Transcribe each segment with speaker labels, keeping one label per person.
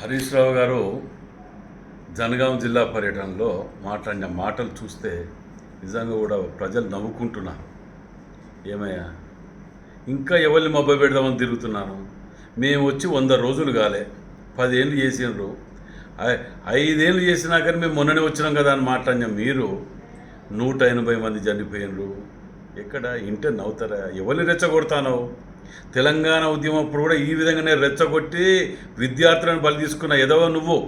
Speaker 1: హరీష్ రావు గారు జనగాం జిల్లా పర్యటనలో మాట్లాడిన మాటలు చూస్తే నిజంగా కూడా ప్రజలు నవ్వుకుంటున్నారు. ఏమయ్యా? ఇంకా ఎవరిని మబ్బ పెడదామని తిరుగుతున్నాను మేము వచ్చి వంద రోజులు కాలే. పదేళ్ళు చేసినారు ఐదేళ్ళు చేసినా కానీ మేము మొన్ననే వచ్చినాం కదా అని మాట్లాడిన మీరు నూట ఎనభై మంది చనిపోయినరు ఎక్కడ? ఇంటే నవ్వుతారా? ఎవరిని రెచ్చగొడతానో తెలంగాణ ఉద్యమం అప్పుడు కూడా ఈ విధంగానే రెచ్చగొట్టి విద్యార్థులను బలి తీసుకున్న ఎదవ నువ్వు.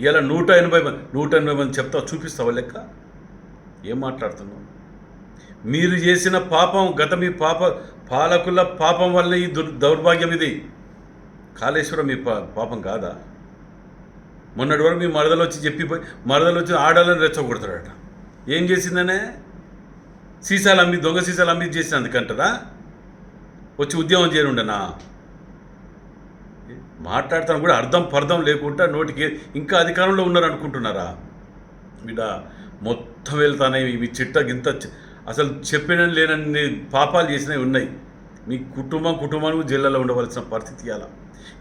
Speaker 1: ఇలా నూట ఎనభై మంది నూట ఎనభై మంది చెప్తావు చూపిస్తావా లెక్క? ఏం మాట్లాడుతున్నావు? మీరు చేసిన పాపం గత మీ పాప పాలకుల పాపం వల్ల ఈ దుర్ దౌర్భాగ్యం ఇది. కాళేశ్వరం మీ పా పాపం కాదా? మొన్నటి వరకు మీ మరదలు వచ్చి చెప్పిపోయి మరదలు వచ్చి ఆడాలని రెచ్చగొడతాడట ఏం చేసిందనే? సీసాలు అమ్మి దొంగ సీసాలు అమ్మి చేసినందుకంటారా? వచ్చి ఉద్యమం చేయనుండనా మాట్లాడతాను కూడా అర్థం పర్థం లేకుండా నోటికి ఇంకా అధికారంలో ఉన్నారు అనుకుంటున్నారా బిడ్డ మొత్తం వెళ్తానే మీ చిట్ట గింత అసలు చెప్పిన లేనన్ని పాపాలు చేసినవి ఉన్నాయి. మీ కుటుంబం కుటుంబానికి జిల్లాలో ఉండవలసిన పరిస్థితి ఇలా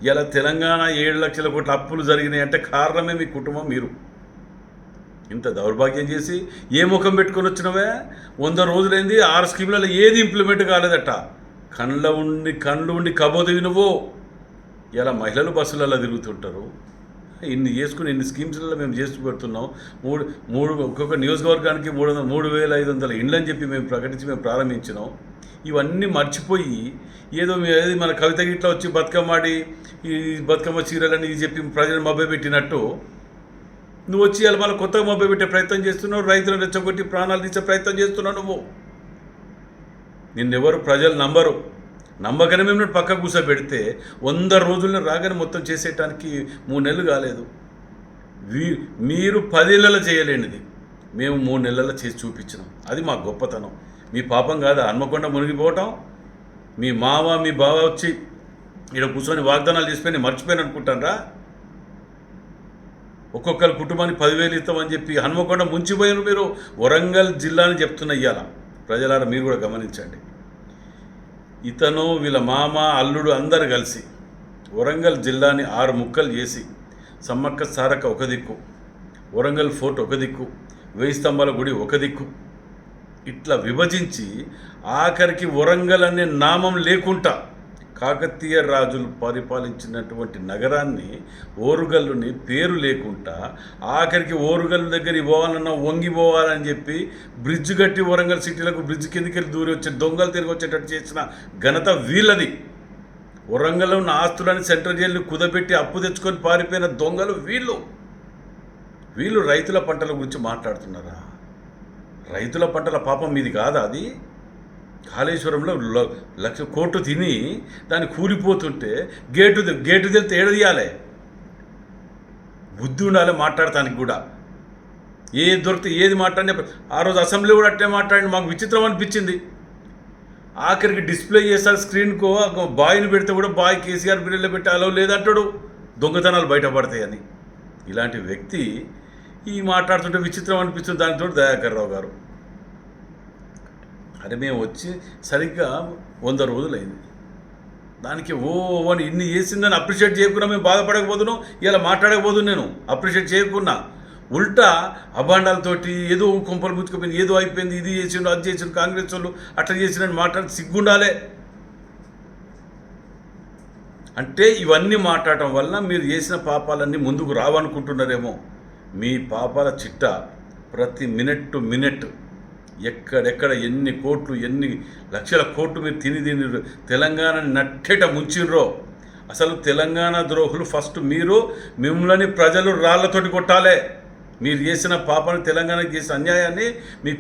Speaker 1: ఇలా తెలంగాణ ఏడు లక్షల కోట్ల అప్పులు జరిగినాయి అంటే కారణమే మీ కుటుంబం మీరు. ఇంత దౌర్భాగ్యం చేసి ఏ ముఖం పెట్టుకొని వచ్చినవే? వంద రోజులైంది ఆరు స్కీములలో ఏది ఇంప్లిమెంట్ కాలేదట? కళ్ళ ఉండి కళ్ళు ఉండి కబోదివి నువ్వు ఇలా మహిళలు బస్సులలో తిరుగుతుంటారు. ఇన్ని చేసుకుని ఇన్ని స్కీమ్స్లలో మేము చేసి పెడుతున్నాం. మూడు మూడు ఒక్కొక్క నియోజకవర్గానికి మూడు వందల మూడు వేల ఐదు వందల ఇండ్లని చెప్పి మేము ప్రకటించి మేము ప్రారంభించినాం. ఇవన్నీ మర్చిపోయి ఏదో ఏది మన కవిత గిట్ల వచ్చి బతుకమ్మాడి ఈ బతుకమ్మ చీరలని ఇది చెప్పి ప్రజలు మభ్య పెట్టినట్టు నువ్వు వచ్చి ఇలా మళ్ళీ కొత్తగా మభ్య పెట్టే ప్రయత్నం చేస్తున్నావు రైతులను రెచ్చగొట్టి ప్రాణాలు తీసే ప్రయత్నం చేస్తున్నావు నువ్వు. నిన్నెవరు ప్రజలు నంబరు నమ్మకనే మేము పక్క కూర్చోబెడితే వంద రోజుల్లో రాగానే మొత్తం చేసేయటానికి మూడు నెలలు కాలేదు. వీ మీరు నెలలు చేయలేనిది. మేము మూడు నెలల్లో చేసి చూపించినాం. అది మా గొప్పతనం. మీ పాపం కాదా? హన్మకొండ మునిగిపోవటం? మీ మావ మీ బావ వచ్చి ఇక్కడ కూర్చొని వాగ్దానాలు చేసిపోయి మర్చిపోయాను అనుకుంటానరా? ఒక్కొక్కరి కుటుంబానికి పదివేలు ఇస్తామని చెప్పి హన్మకొండ ముంచిపోయారు మీరు. వరంగల్ జిల్లా అని చెప్తున్న ఇవాళ ప్రజలారా మీరు కూడా గమనించండి. ఇతను వీళ్ళ మామ అల్లుడు అందరు కలిసి వరంగల్ జిల్లాని ఆరు ముక్కలు చేసి సమ్మక్క సారక్క ఒక దిక్కు వరంగల్ ఫోర్ట్ ఒక దిక్కు వెయ్యి స్తంభాల గుడి ఒక దిక్కు. ఇట్లా విభజించి ఆఖరికి వరంగల్ అనే నామం లేకుండా కాకతీయ రాజులు పరిపాలించినటువంటి నగరాన్ని ఓరుగల్లుని పేరు లేకుండా ఆఖరికి ఓరుగల్లు దగ్గర పోవాలన్నా వంగిపోవాలని చెప్పి బ్రిడ్జ్ కట్టి వరంగల్ సిటీలకు బ్రిడ్జ్ కిందకి దూరి వచ్చి దొంగలు తిరిగి వచ్చేటట్టు చేసిన ఘనత వీళ్ళది. వరంగల్లో ఉన్న ఆస్తులని సెంట్రల్ జైలు కుదబెట్టి అప్పు తెచ్చుకొని పారిపోయిన దొంగలు వీళ్ళు. వీళ్ళు రైతుల పంటల గురించి మాట్లాడుతున్నారా? రైతుల పంటల పాపం మీది కాదా అది? కాళేశ్వరంలో ల- లక్ష కోట్లు తిని దాన్ని కూలిపోతుంటే గేటు గేటు తెలితే ఏడదీయాలి బుద్ధి ఉండాలి మాట్లాడటానికి కూడా. ఏది దొరికితే ఏది మాట్లాడినా ఆ రోజు అసెంబ్లీ కూడా అట్టే మాట్లాడి మాకు విచిత్రం అనిపించింది. ఆఖరికి డిస్ప్లే చేస్తారు స్క్రీన్కో బాయ్ని పెడితే కూడా బాయ్ కేసీఆర్ బిల్లులో పెట్టి అలవ్ లేదంటాడు. దొంగతనాలు బయటపడతాయని ఇలాంటి వ్యక్తి ఈ మాట్లాడుతుంటే విచిత్రం అనిపిస్తుంది. దానితో దయాకర్ రావు గారు. అరే మేము వచ్చి సరిగ్గా వంద రోజులైంది. దానికి ఓ అని ఇన్ని చేసిందని అప్రిషియేట్ చేయకుండా మేము బాధపడకపోతున్నాం ఇలా మాట్లాడకపోతున్నాను నేను అప్రిషియేట్ చేయకున్నా ఉల్టా అభాండాలతోటి ఏదో కుంపలు ముచ్చుకుపోయింది ఏదో అయిపోయింది ఇది చేసిండు అది చేసిండు కాంగ్రెస్ వాళ్ళు అట్లా చేసినని మాట్లాడి సిగ్గుండాలే. అంటే ఇవన్నీ మాట్లాడటం వల్ల మీరు చేసిన పాపాలన్నీ ముందుకు రావనుకుంటున్నారేమో. మీ పాపాల చిట్ట ప్రతి మినిట్ టు మినిట్ ఎక్కడెక్కడ ఎన్ని కోట్లు ఎన్ని లక్షల కోట్లు మీరు తిని తిని తెలంగాణని నట్టేట ముంచిర్రో. అసలు తెలంగాణ ద్రోహులు ఫస్ట్ మీరు మిమ్మల్ని ప్రజలు రాళ్ళతోటి కొట్టాలే. మీరు చేసిన పాపాన్ని తెలంగాణకి చేసిన అన్యాయాన్ని మీ